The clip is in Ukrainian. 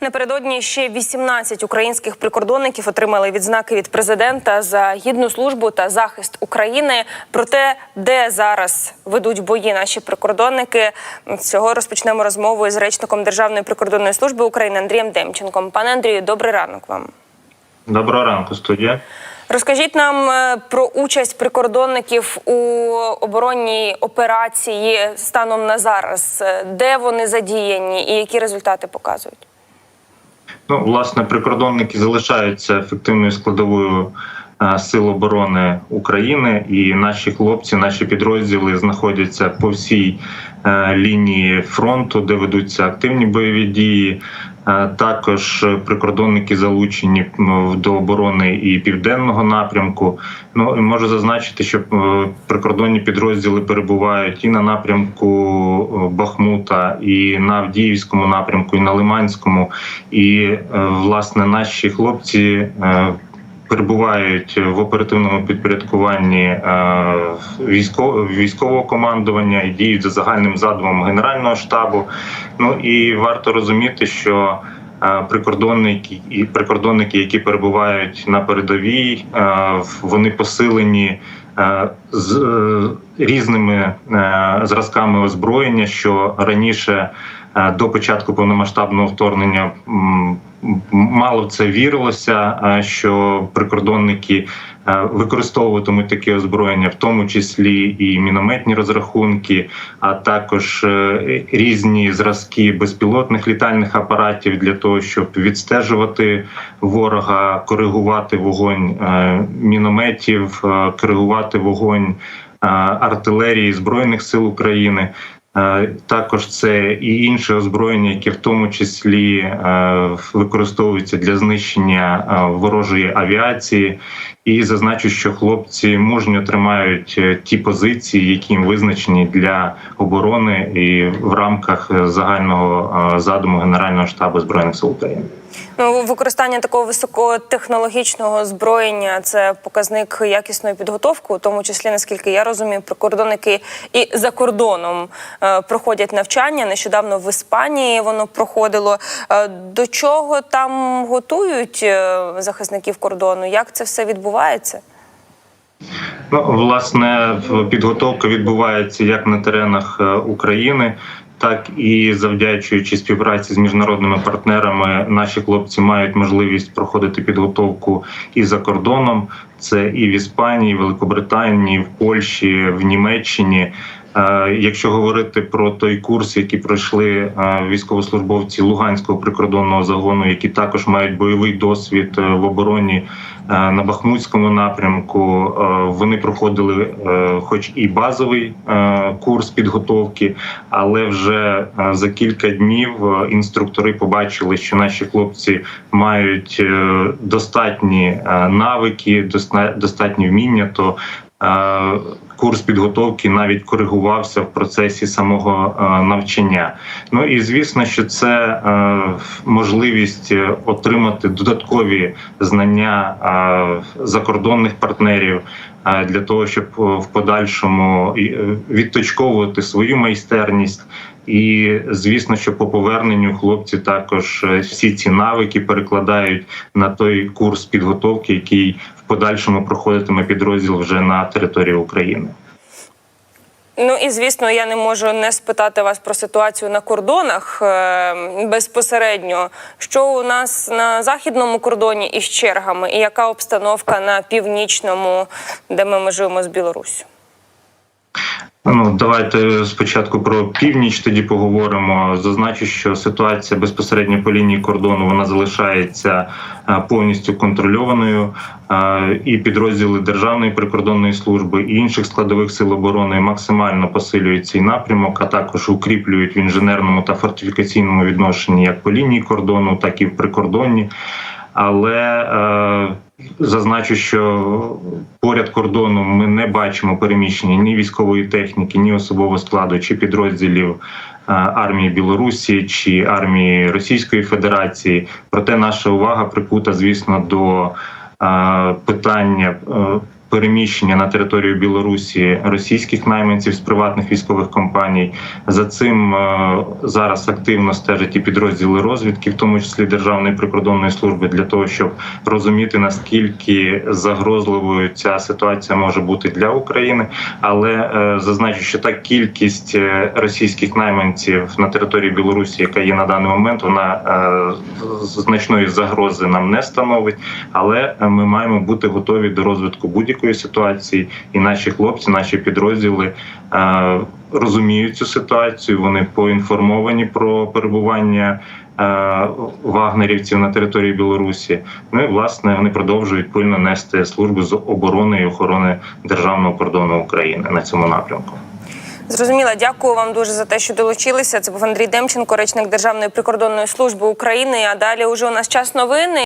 Напередодні ще 18 українських прикордонників отримали відзнаки від президента за гідну службу та захист України. Про те, де зараз ведуть бої наші прикордонники, цього розпочнемо розмову із речником Державної прикордонної служби України Андрієм Демченком. Пане Андрію, добрий ранок вам. Доброго ранку, студія. Розкажіть нам е, про участь прикордонників у оборонній операції станом на зараз, Е, де вони задіяні і які результати показують. Ну, власне, прикордонники залишаються ефективною складовою сил оборони України, і наші хлопці, наші підрозділи знаходяться по всій е, лінії фронту, де ведуться активні бойові дії. Е, Також прикордонники залучені до оборони і південного напрямку. Ну і можу зазначити, що е, прикордонні підрозділи перебувають і на напрямку е, Бахмута, і на Авдіївському напрямку, і на Лиманському. І е, власне наші хлопці. Е, Перебувають в оперативному підпорядкуванні військово військового командування і діють за загальним задумом Генерального штабу. Ну і варто розуміти, що е, прикордонники і прикордонники, які перебувають на передовій, е, вони посилені е, з е, різними е, зразками озброєння, що раніше е, до початку повномасштабного вторгнення мало в це вірилося, е, що прикордонники е, використовуватимуть таке озброєння, в тому числі і мінометні розрахунки, а також е, різні зразки безпілотних літальних апаратів для того, щоб відстежувати ворога, коригувати вогонь е, мінометів, е, коригувати вогонь е, артилерії збройних сил України. Е, Також це і інше озброєння, яке в тому числі е, використовується для знищення ворожої авіації. І зазначу, що хлопці мужньо тримають е, ті позиції, які їм визначені для оборони і в рамках е, загального е, задуму Генерального штабу збройних сил України. Ну, використання такого високотехнологічного озброєння це показник якісної підготовки, у тому числі, наскільки я розумію, прикордонники і за кордоном е, проходять навчання. Нещодавно в Іспанії воно проходило. Е, до чого там готують захисників кордону? Як це все відбувається? Ну, власне, підготовка відбувається як на теренах е, України, так і завдячуючи співпраці з міжнародними партнерами, наші хлопці мають можливість проходити підготовку і за кордоном. Це і в Іспанії, в Великобританії, в Польщі, в Німеччині. Е, Якщо говорити про той курс, який пройшли е, військовослужбовці Луганського прикордонного загону, які також мають бойовий досвід е, в обороні на Бахмутському напрямку, вони проходили, хоч і базовий курс підготовки, але вже за кілька днів інструктори побачили, що наші хлопці мають достатні навики, доста- достатні вміння. То курс підготовки навіть коригувався в процесі самого навчання. Ну і звісно, що це можливість е, отримати додаткові знання закордонних партнерів для того, щоб е, в подальшому е, відточковувати свою майстерність. І звісно, що по поверненню хлопці також е, всі ці навики перекладають на той курс підготовки, який в подальшому проходитиме підрозділ вже на території України. Ну і звісно, я не можу не спитати вас про ситуацію на кордонах е, безпосередньо. Що у нас на західному кордоні із чергами, і яка обстановка на північному, де ми межуємо з Білоруссю? Ну давайте спочатку про північ тоді поговоримо. Зазначу, що ситуація безпосередньо по лінії кордону вона залишається е, повністю контрольованою. Е, І підрозділи Державної прикордонної служби і інших складових сил оборони максимально посилюють цей напрямок, а також укріплюють в інженерному та фортифікаційному відношенні як по лінії кордону, так і в прикордонні. Але е, зазначу, що поряд кордону ми не бачимо переміщення ні військової техніки, ні особового складу чи підрозділів е, армії Білорусі чи армії Російської Федерації. Проте наша увага прикута, звісно, до е, питання е, переміщення на територію Білорусі російських найманців з приватних військових компаній. За цим е, зараз активно стежать і підрозділи розвідки, в тому числі Державної прикордонної служби, для того, щоб розуміти наскільки загрозливою ця ситуація може бути для України. Але е, зазначу, що та кількість е, російських найманців на території Білорусі, яка є на даний момент, вона значної загрози нам не становить. Але ми маємо бути готові до розвитку будь-якої ситуації, і наші хлопці, наші підрозділи. е, Розуміють цю ситуацію, вони поінформовані про перебування е, вагнерівців на території Білорусі. Ну і власне вони продовжують пильно нести службу з оборони і охорони державного кордону України на цьому напрямку. Зрозуміла, дякую вам дуже за те, що долучилися. Це був Андрій Демченко, речник Державної прикордонної служби України. А далі уже у нас час новини.